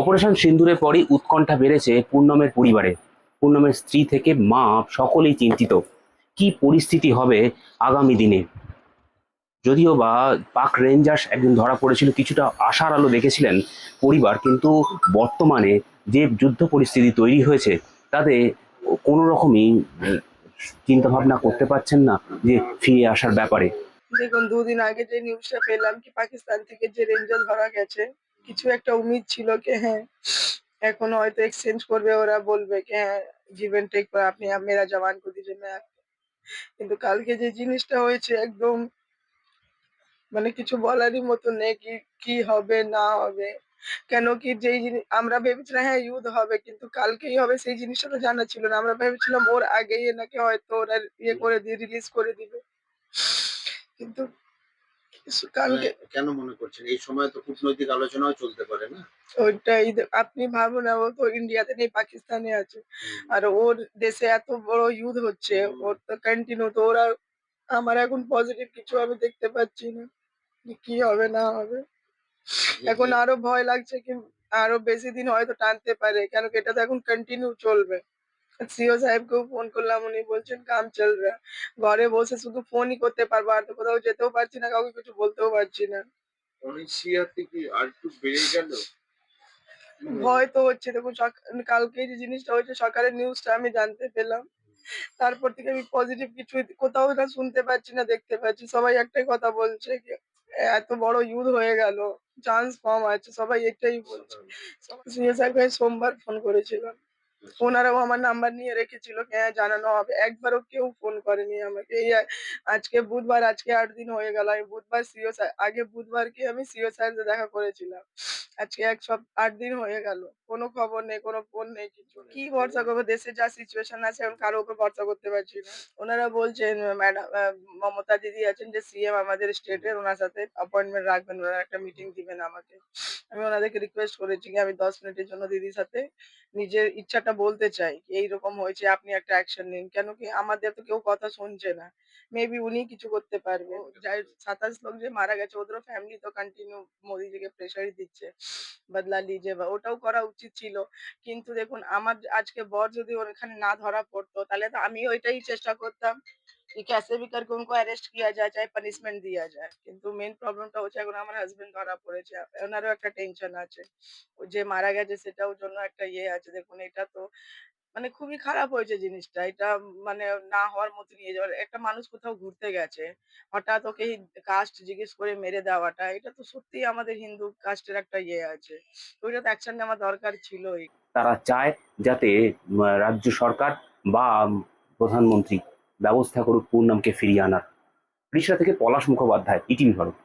Operation সিন্দুরের পরই উৎকণ্ঠা বেড়েছে পূর্ণমের পরিবারে। পূর্ণমের স্ত্রী থেকে মা সকলেই চিন্তিত। কি পরিস্থিতি হবে আগামী দিনে? যদিও বা পাক রেঞ্জার্স একদিন ধরা পড়েছিল, কিছুটা আশার আলো দেখেছিলেন পরিবার, কিন্তু বর্তমানে যে যুদ্ধ পরিস্থিতি তৈরি হয়েছে, তাতে কোনো রকমই চিন্তা ভাবনা করতে পারছেন না যে ফিরে আসার ব্যাপারে। দেখুন, দুদিন আগে যে নিউজটা পেলাম কি পাকিস্তান থেকে যে রেঞ্জার ধরা গেছে কিছু একটা উমিদ ছিল কি হ্যাঁ এখন হয়তো এক্সচেঞ্জ করবে, ওরা বলবে কি হ্যাঁ গিভ অ্যান্ড টেক করে আপনি মেরা জওয়ান কো দিজে কিন্তু কালকে যে জিনিসটা হয়েছে, একদম মানে কিছু বলারই মতো নেই কি কি হবে, না হবে। কেন কি যেই জিনিস, আমরা ভেবেছিলাম হ্যাঁ ইউথ হবে, কিন্তু কালকেই হবে, সেই জিনিসটা তো জানা ছিল না। আমরা ভেবেছিলাম, ওর আগেই নাকি হয়তো ওরা ইয়ে করে দিয়ে রিলিজ করে দিবে। কিন্তু কালকে মানে কেন মনে করছেন? এই সময় তো কূটনৈতিক আলোচনাও চলতে পারে না? ওইটাই আপনি ভাবুন ও তো ইন্ডিয়াতে নেই পাকিস্তানে আছে। আর ওর দেশে এত বড় ইউথ হচ্ছে ওর তো কন্টিনিউ তো ওরা আমার এখন পজিটিভ কিছু আমি দেখতে পাচ্ছি না কি হবে না হবে। এখন আরও ভয় লাগছে কি আরও বেশি দিন হয়তো টানতে পারে কেন কি এটা তো এখন কন্টিনিউ চলবে। সিও সাহেবকেও ফোন করলাম উনি বলছেন কাম চল রা। ঘরে বসে শুধু ফোনই করতে পারব আর তো কোথাও যেতেও পারছি না কাউকে কিছু বলতেও পারছি না। অনিশ্চয়তা কি আর একটু বেড়ে গেল? ভয় তো হচ্ছে দেখুন কালকে যে জিনিসটা হয়েছে সকালের নিউজটা আমি জানতে পেলাম। তারপর থেকে আমি পজিটিভ কিছু কোথাও না শুনতে পাচ্ছি না দেখতে পাচ্ছি। সবাই একটাই কথা বলছে এত বড় ইউথ হয়ে গেল চান্স কম আছে সবাই এটাই বলছে। সোমবার ফোন করেছিলাম। ওনারাও আমার নাম্বার নিয়ে রেখেছিল হ্যাঁ জানানো হবে। একবারও কেউ ফোন করেনি আমাকে। এই আজকে বুধবার, আজকে আট দিন হয়ে গেল। আমি বুধবার সিও স্যার আগে বুধবার কি আমি সিও স্যারকে দেখা করেছিলাম। আজকে এক সপ, আট দিন হয়ে গেল। কোনো খবর নেই, কোনো ফোন নেই, কিছু কি ভরসা করব? দেশে যা সিচুয়েশন আছে, এখন কারও উপর ভরসা করতে পারছি না। ওনারা বলছেন ম্যাডাম মমতা দিদি আছেন যে সিএম আমাদের স্টেটের ওনার সাথে অ্যাপয়েন্টমেন্ট রাখবেন, ওনারা একটা মিটিং দিবেন আমাকে। আমি ওনাদেরকে রিকোয়েস্ট করেছি কি আমি দশ মিনিটের জন্য দিদির সাথে নিজের ইচ্ছাটা বলতে চাই এইরকম হয়েছে আপনি একটা অ্যাকশন নিন। কেন কি আমাদের তো কেউ কথা শুনছে না। মেবি উনি কিছু করতে পারবে। যাই সাতাশ লোক যে মারা গেছে ওদেরও ফ্যামিলি তো কন্টিনিউ মোদিজিকে প্রেশারই দিচ্ছে বদলা লিজে বা ওটাও করা উচিত ছিল। কিন্তু দেখুন আমার আজকে বর যদি ওখানে না ধরা পড়তো তাহলে তো আমি ওইটাই চেষ্টা করতাম। कि कैसे भी करके उनको अरेस्ट किया जाए चाहे পানিশমেন্ট দিয়া যায় কিন্তু মেন প্রবলেমটা হচ্ছে এখন আমার হাজবেন্ড ধরা পড়েছে ওনারও একটা টেনশন আছে ও যে মারা গেছে সেটাও জন্য একটা ইয়ে আছে দেখুন এটা তো মানে খুবই খারাপ হয়েছে জিনিসটা এটা মানে না হওয়ার মতো নিয়ে যাওয়ার একটা মানুষ কোথাও ঘুরতে গেছে হঠাৎ ওকে কাস্ট জিজ্ঞেস করে মেরে দেওয়াটা এটা তো সত্যি আমাদের হিন্দু কাস্টের একটা ইয়ে আছে তো ওইটা তো অ্যাকশন নেওয়া দরকার ছিলই তারা চায় যাতে উম, রাজ্য সরকার বা উম, প্রধানমন্ত্রী ব্যবস্থা করুক পূর্ণমকে ফিরিয়ে আনার। উড়িষ্যা থেকে পলাশ মুখোপাধ্যায় ইটিভি ভারত।